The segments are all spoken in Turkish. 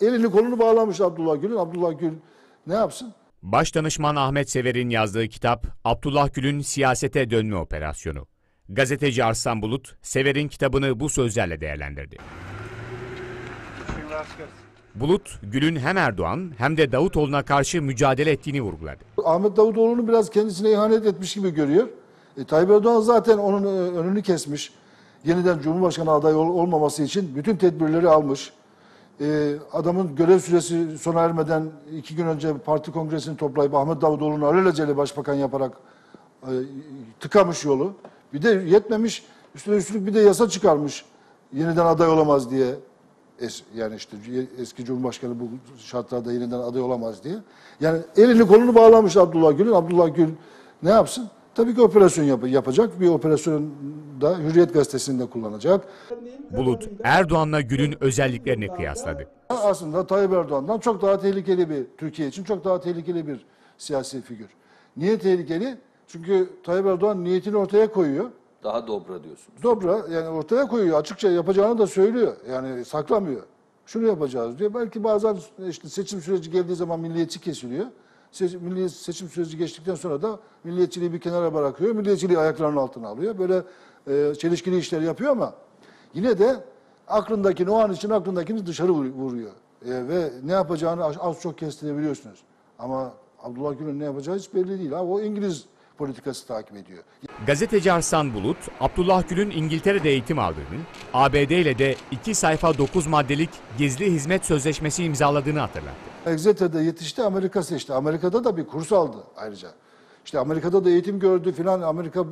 Elini kolunu bağlamış Abdullah Gül'ün. Abdullah Gül ne yapsın? Başdanışman Ahmet Sever'in yazdığı kitap Abdullah Gül'ün siyasete dönme operasyonu. Gazeteci Arslan Bulut, Sever'in kitabını bu sözlerle değerlendirdi. Bulut, Gül'ün hem Erdoğan hem de Davutoğlu'na karşı mücadele ettiğini vurguladı. Ahmet Davutoğlu'nu biraz kendisine ihanet etmiş gibi görüyor. E, Tayyip Erdoğan zaten onun e, önünü kesmiş. Yeniden Cumhurbaşkanı adayı ol- olmaması için bütün tedbirleri almış. E, adamın görev süresi sona ermeden iki gün önce parti kongresini toplayıp Ahmet Davutoğlu'nu alelacele başbakan yaparak e, tıkamış yolu. Bir de yetmemiş, üstüne üstlük bir de yasa çıkarmış. Yeniden aday olamaz diye. Es, yani işte eski Cumhurbaşkanı bu şartlarda yeniden aday olamaz diye. Yani elini kolunu bağlamış Abdullah Gül'ün. Abdullah Gül ne yapsın? Tabii ki operasyon yap- yapacak. Bir operasyonu da Hürriyet Gazetesi'nde kullanacak. Bulut, Erdoğan'la Gül'ün özelliklerini kıyasladı. Aslında Tayyip Erdoğan'dan çok daha tehlikeli bir, Türkiye için çok daha tehlikeli bir siyasi figür. Niye tehlikeli? Çünkü Tayyip Erdoğan niyetini ortaya koyuyor. Daha dobra diyorsunuz. Dobra yani ortaya koyuyor. Açıkça yapacağını da söylüyor. Yani saklamıyor. Şunu yapacağız diyor. Belki bazen işte seçim süreci geldiği zaman milliyetçi kesiliyor. Milli seçim süreci geçtikten sonra da milliyetçiliği bir kenara bırakıyor. Milliyetçiliği ayaklarının altına alıyor. Böyle e, çelişkili işler yapıyor ama yine de aklındakini, o an için aklındakini dışarı vur- vuruyor. E, ve ne yapacağını az çok kestirebiliyorsunuz. Ama Abdullah Gül'ün ne yapacağı hiç belli değil. Ha, o İngiliz politikası takip ediyor. Gazeteci Arslan Bulut, Abdullah Gül'ün İngiltere'de eğitim aldığını, ABD ile de 2 sayfa 9 maddelik gizli hizmet sözleşmesi imzaladığını hatırlattı. Exeter'de yetişti, Amerika seçti. Amerika'da da bir kurs aldı ayrıca. İşte Amerika'da da eğitim gördü filan, Amerika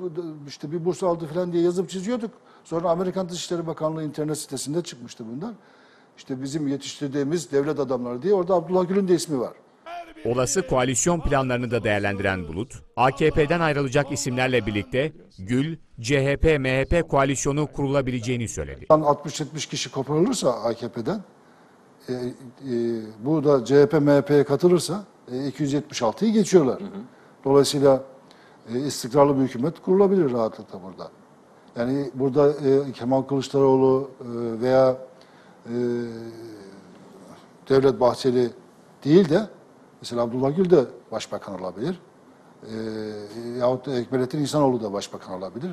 işte bir burs aldı filan diye yazıp çiziyorduk. Sonra Amerikan Dışişleri Bakanlığı internet sitesinde çıkmıştı bunlar. İşte bizim yetiştirdiğimiz devlet adamları diye orada Abdullah Gül'ün de ismi var. Olası koalisyon planlarını da değerlendiren Bulut, AKP'den ayrılacak isimlerle birlikte Gül, CHP, MHP koalisyonu kurulabileceğini söyledi. 60-70 kişi koparılırsa AKP'den, e, e, bu da CHP, MHP'ye katılırsa e, 276'yı geçiyorlar. Dolayısıyla e, istikrarlı bir hükümet kurulabilir rahatlıkla burada. Yani burada e, Kemal Kılıçdaroğlu e, veya e, Devlet Bahçeli değil de mesela Abdullah Gül de başbakan olabilir. E, yahut da Ekmelettin İhsanoğlu da başbakan olabilir.